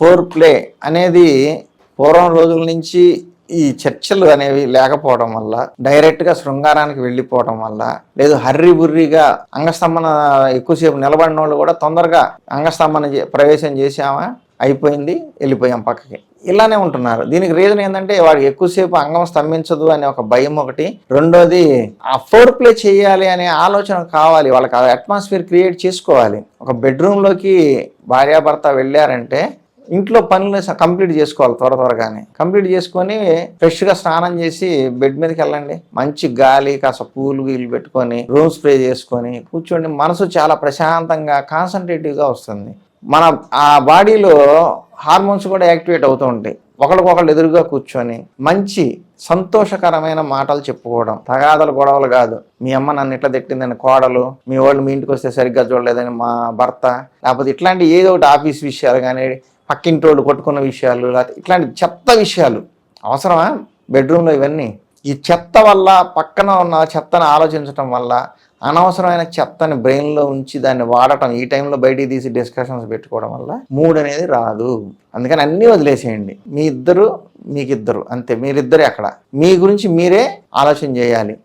Four play అనేది పూర్వం రోజుల నుంచి ఈ చర్చలు అనేవి లేకపోవడం వల్ల డైరెక్ట్గా శృంగారానికి వెళ్ళిపోవడం వల్ల లేదు హర్రి బుర్రిగా అంగస్తంభన ఎక్కువసేపు నిలబడిన వాళ్ళు కూడా తొందరగా అంగస్తంభన చే- ప్రవేశం చేసామా అయిపోయింది వెళ్ళిపోయాం పక్కకి. ఇలానే ఉంటున్నారు. దీనికి రీజన్ ఏంటంటే వాడు ఎక్కువసేపు అంగం స్తంభించదు అనే ఒక భయం ఒకటి. రెండోది ఆ ఫోర్ ప్లే చేయాలి అనే ఆలోచన కావాలి. వాళ్ళకి అట్మాస్ఫియర్ క్రియేట్ చేసుకోవాలి. ఒక బెడ్రూమ్లోకి భార్యాభర్త వెళ్ళారంటే ఇంట్లో పనులు కంప్లీట్ చేసుకోవాలి త్వర త్వరగానే. కంప్లీట్ చేసుకొని ఫ్రెష్గా స్నానం చేసి బెడ్ మీదకి వెళ్ళండి. మంచి గాలి కాస్త పూలు గీలు పెట్టుకొని రూమ్ స్ప్రే చేసుకొని కూర్చోండి. మనసు చాలా ప్రశాంతంగా కాన్సన్ట్రేటివ్గా వస్తుంది. మన ఆ బాడీలో హార్మోన్స్ కూడా యాక్టివేట్ అవుతూ ఉంటాయి. ఒకరికొకళ్ళు ఎదురుగా కూర్చొని మంచి సంతోషకరమైన మాటలు చెప్పుకోవడం. తగాదలు గొడవలు కాదు. మీ అమ్మ నన్ను ఇట్లా తిట్టిందని కోడలు మీ వాళ్ళు మీ ఇంటికి వస్తే సరిగ్గా చూడలేదని మా భర్త. లేకపోతే ఇట్లాంటి ఏదో ఒకటి ఆఫీస్ విషయాలు కానీ పక్కింటోళ్ళు కొట్టుకున్న విషయాలు లేకపోతే ఇట్లాంటి చెత్త విషయాలు. అవసరమా? బెడ్రూమ్లో ఇవన్నీ. ఈ చెత్త వల్ల పక్కన ఉన్న చెత్తను ఆలోచించటం వల్ల అనవసరమైన చెత్తని బ్రెయిన్లో ఉంచి దాన్ని వాడటం ఈ టైంలో బయటికి తీసి డిస్కషన్స్ పెట్టుకోవడం వల్ల మూడ్ అనేది రాదు. అందుకని అన్నీ వదిలేసేయండి. మీ ఇద్దరు మీకిద్దరు. అంతే. మీరిద్దరే అక్కడ మీ గురించి మీరే ఆలోచన చేయాలి.